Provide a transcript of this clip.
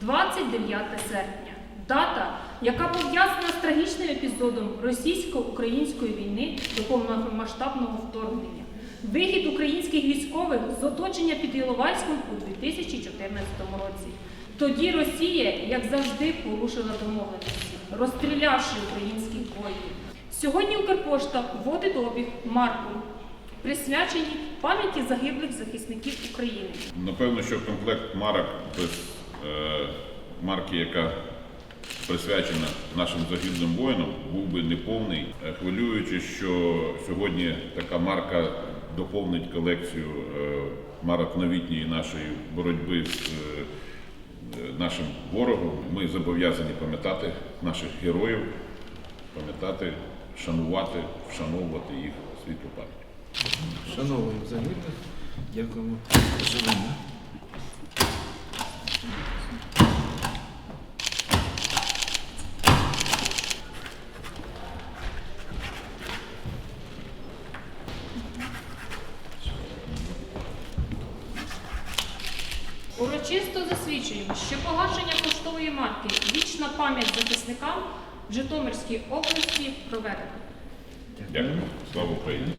29 серпня. Дата, яка пов'язана з трагічним епізодом російсько-української війни до повномасштабного вторгнення. Вихід українських військових з оточення під Іловайськом у 2014 році. Тоді Росія, як завжди, порушила домовленості, розстрілявши українських воїнів. Сьогодні Укрпошта вводить обіг марку, присвячені пам'яті загиблих захисників України. Напевно, що комплект марок без марки, яка присвячена нашим загиблим воїнам, був би неповний. Е, Хвилюючи, що сьогодні така марка доповнить колекцію е, марок новітньої нашої боротьби з е, е, нашим ворогом. Ми зобов'язані пам'ятати наших героїв, пам'ятати, шанувати, вшановувати їх світлу пам'ять. Шановні загиблих, дякуємо живим. Урочисто засвідчуємо, що погашення поштової марки Вічна пам'ять захисникам в Житомирській області проведено. Дякую. Слава Україні!